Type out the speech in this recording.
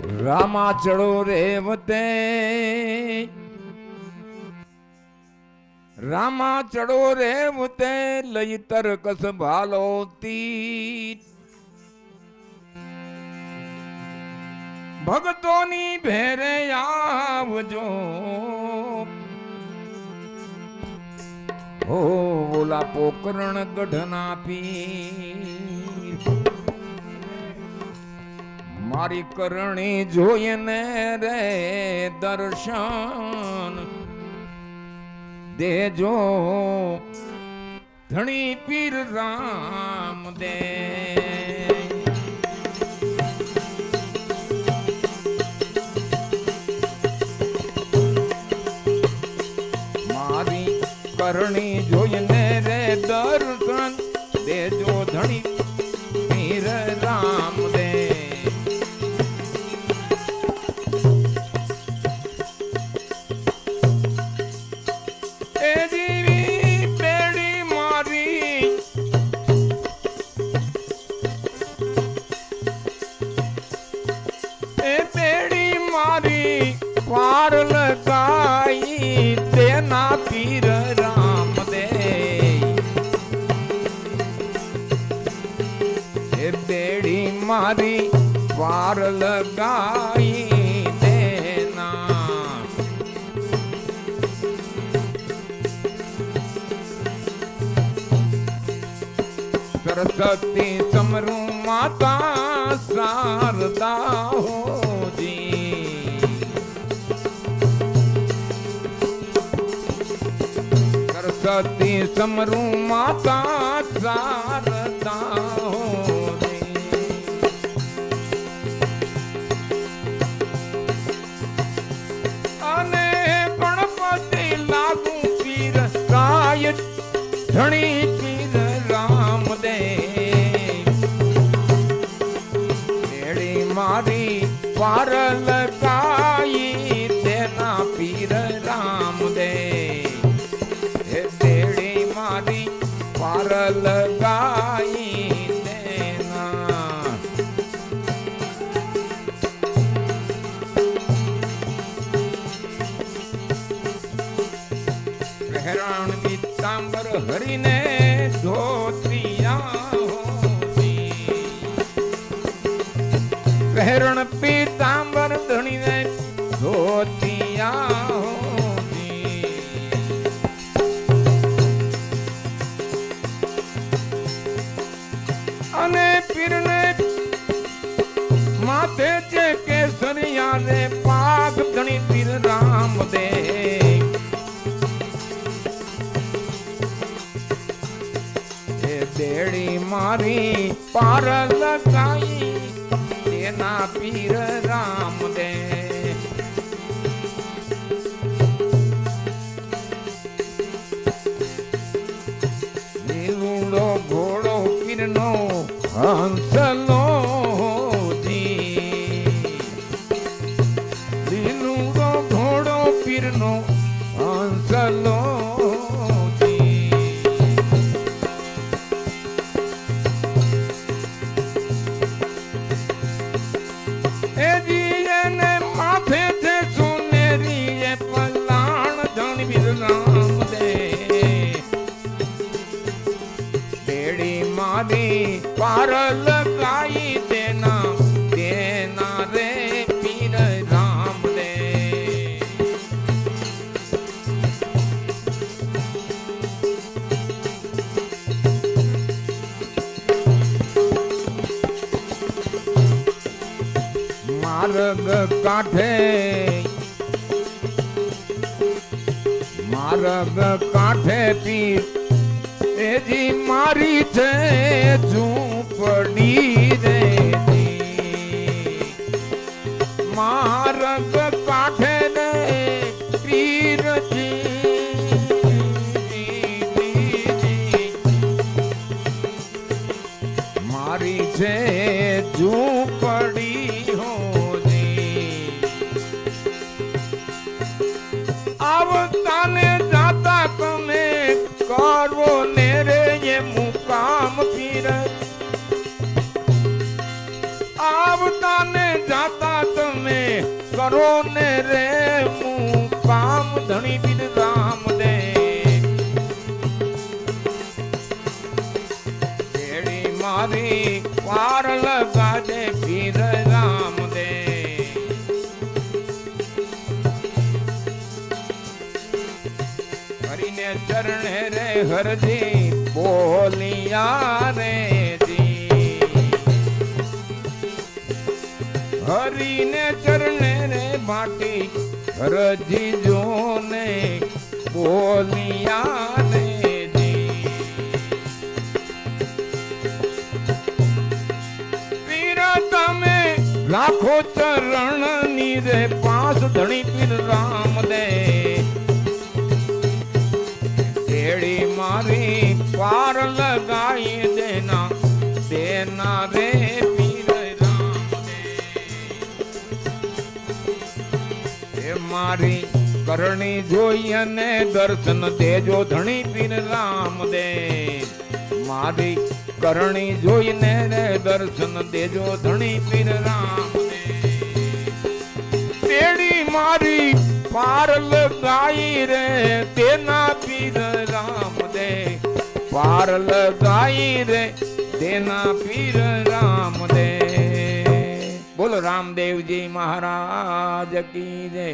રામા ચડો રે વતે રામા ચડો રે વતે લઈ તરકસ ભાલો તી ભક્તોની ભેરે આવજો. ઓ ઓલા પોકરણ ગઢના પીર. મારી કરણી જોઈને રે દર્શન. દેજો ધણી પીર રામ દે. મારી કરણી જોઈને રે દર્શન. દેજો ધણી મારી પાર લગાઈ તેના પીર રામ દે પેડી મારી પાર લગાઈ તેના. સરસ્વતી સમરૂ માતા શારદા હોજી સરસ્વતી સમરૂ માતા લાગુ કાય ધણી પીર રામ દે મેળી મારી પાર લગાઈ પહેરણ પીતાંબર ધણીને ધોતિયા અને પીરને માથે છે કેસરિયા રે પાક ધણી પીર રામ દે. બેડી મારી પાર લગાઈ તેના પીર રામ દે. ઘોડો પીરનો હંસલો બેડી મારી પાર લગાઈ તેના તેના રે પીર રામ રે. માર્ગ કાંઠે માર્ગ કાંઠે પીર એજી મારી છે ઝૂંપડી રે મારગ કાંઠે ને પીરજી મારી છે ઝૂંપડી કરો ને રે, હું પામ ધણી બિન રામ દે તેડી મારી પાર લગાડે પીર રામ દે કરીને ચરણે રે હરજી બોલિયા રે. હરીને ચરણે રે માટી હરજી જોને બોલિયા ને તમે લાખો ચરણની રે પાસ ધણી પીર રામ દે તેડી મારી પાર લગાઈ દેના દેના રે મારી કરણી જોઈ અને દર્શન દેજો ધણી પીર રામ દે મારી કરણી જોઈને રે દર્શન દેજો ધણી પીર રામ મારી પારલ ગાઈ રે તેના પીર રામ દે પાર લગાઈ રે તેના પીર રામ દે બોલો રામદેવજી મહારાજ કી જય.